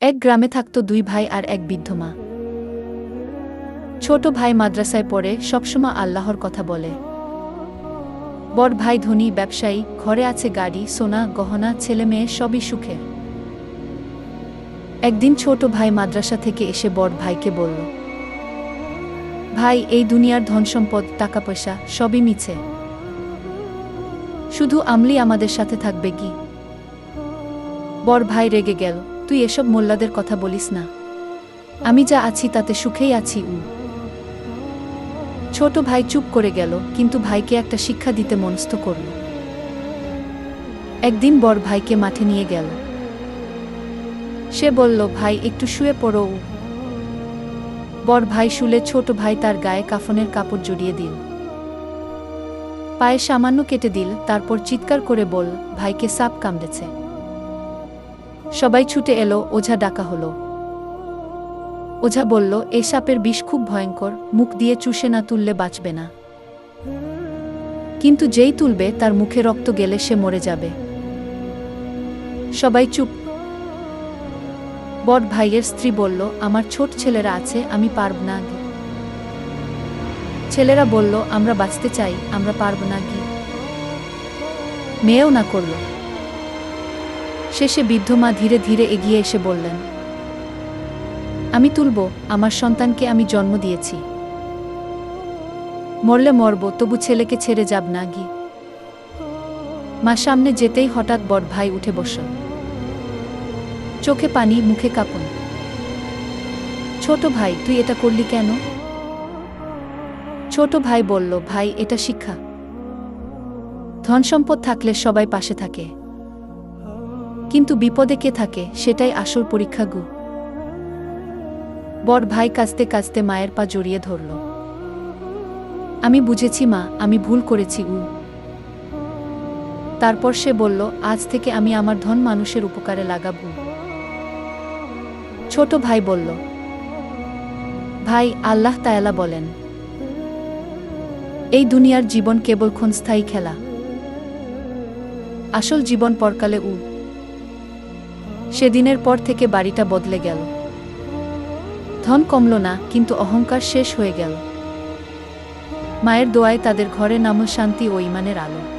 এক গ্রামে থাকত দুই ভাই আর এক বৃদ্ধ মা। ছোট ভাই মাদ্রাসায় পড়ে, সবসময় আল্লাহর কথা বলে। বড় ভাই ধনী, ব্যবসায়ী, ঘরে আছে গাড়ি, সোনা, গহনা, ছেলে মেয়ে, সবই সুখে। একদিন ছোট ভাই মাদ্রাসা থেকে এসে বড় ভাইকে বলল, ভাই, এই দুনিয়ার ধনসম্পদ টাকা পয়সা, সবই মিছে। শুধু আমলি আমাদের সাথে থাকবে কি? বড় ভাই রেগে গেল। তুই এসব মোল্লাদের কথা বলিস না। আমি যা আছি তাতে সুখেই আছি, উ। ছোট ভাই চুপ করে গেল, কিন্তু ভাইকে একটা শিক্ষা দিতে মনস্থ করল। একদিন বড় ভাইকে মাঠে নিয়ে গেল। সে বলল, ভাই, একটু শুয়ে পড়ো, উ। বড় ভাই শুলে ছোট ভাই তার গায়ে কাফনের কাপড় জড়িয়ে দিল। পায়ে সামান্য কেটে দিল, তারপর চিৎকার করে বল, ভাইকে সাপ কামড়েছে। সবাই ছুটে এলো, ওঝা ডাকা হলো। ওঝা বলল, এ সাপের বিষ খুব ভয়ঙ্কর, মুখ দিয়ে চুষে না তুললে বাঁচবে না। কিন্তু যেই তুলবে, তার মুখে রক্ত গেলে সে মরে যাবে। সবাই চুপ। বড় ভাইয়ের স্ত্রী বলল, আমার ছোট ছেলেরা আছে, আমি পারব না গি ছেলেরা বলল, আমরা বাঁচতে চাই, আমরা পারব না গি মেয়েও না করল। শেষে বৃদ্ধ মা ধীরে ধীরে এগিয়ে এসে বললেন, আমি তুলব, আমার সন্তানকে আমি জন্ম দিয়েছি। মরলে মরব, তবু ছেলেকে ছেড়ে যাব না, গি। মা সামনে যেতেই হঠাৎ বড় ভাই উঠে বসল। চোখে পানি, মুখে কাঁপন। ছোট ভাই, তুই এটা করলি কেন? ছোট ভাই বলল, ভাই, এটা শিক্ষা। ধন সম্পদ থাকলে সবাই পাশে থাকে। কিন্তু বিপদে কে থাকে, সেটাই আসল পরীক্ষা গু। বড় ভাই কাঁচতে কাঁচতে মায়ের পা জড়িয়ে ধরল। আমি বুঝেছি মা, আমি ভুল করেছি উ তারপর সে বলল, আজ থেকে আমি আমার ধন মানুষের উপকারে লাগাবো। ছোট ভাই বলল, ভাই, আল্লাহ তায়ালা বলেন, এই দুনিয়ার জীবন কেবল ক্ষণস্থায়ী খেলা। আসল জীবন পরকালে উ। সেদিনের পর থেকে বাড়িটা বদলে গেল। ধন কমল না, কিন্তু অহংকার শেষ হয়ে গেল। মায়ের দোয়ায় তাদের ঘরে নাম শান্তি ও ইমানের আলো।